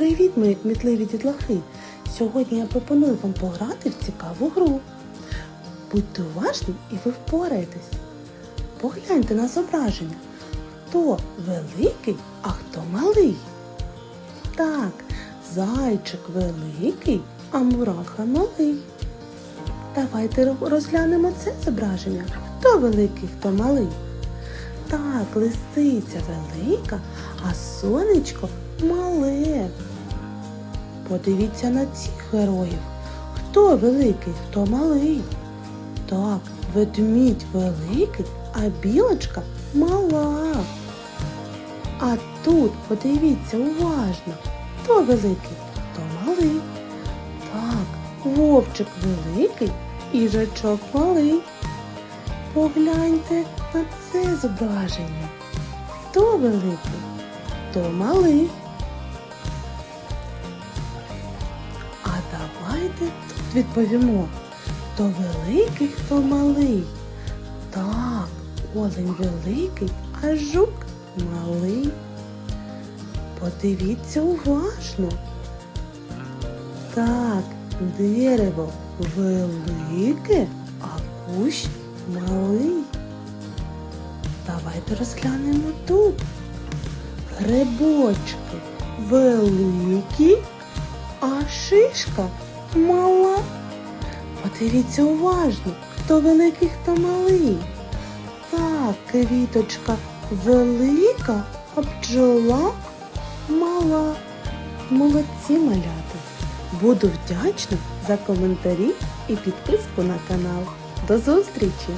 Привіт, мої кмітливі дітлахи! Сьогодні я пропоную вам пограти в цікаву гру. Будьте уважні і ви впораєтесь. Погляньте на зображення. Хто великий, а хто малий? Так, зайчик великий, а мураха малий. Давайте розглянемо це зображення. Хто великий, хто малий? Так, лисиця велика, а сонечко мале. Подивіться на цих героїв. Хто великий, хто малий? Так, ведмідь великий, а білочка мала. А тут подивіться уважно, хто великий, хто малий. Так, вовчик великий, їжачок малий. Погляньте на це зображення. Хто великий, хто малий. Давайте тут відповімо, хто великий, хто малий. Так, олень великий, а жук малий. Подивіться уважно. Так, дерево велике, а кущ малий. Давайте розглянемо тут. Грибочки великі, а шишка мала. Подивіться уважно, хто великий, хто малий. Так, квіточка велика, а бджола мала. Молодці малята. Буду вдячна за коментарі і підписку на канал. До зустрічі!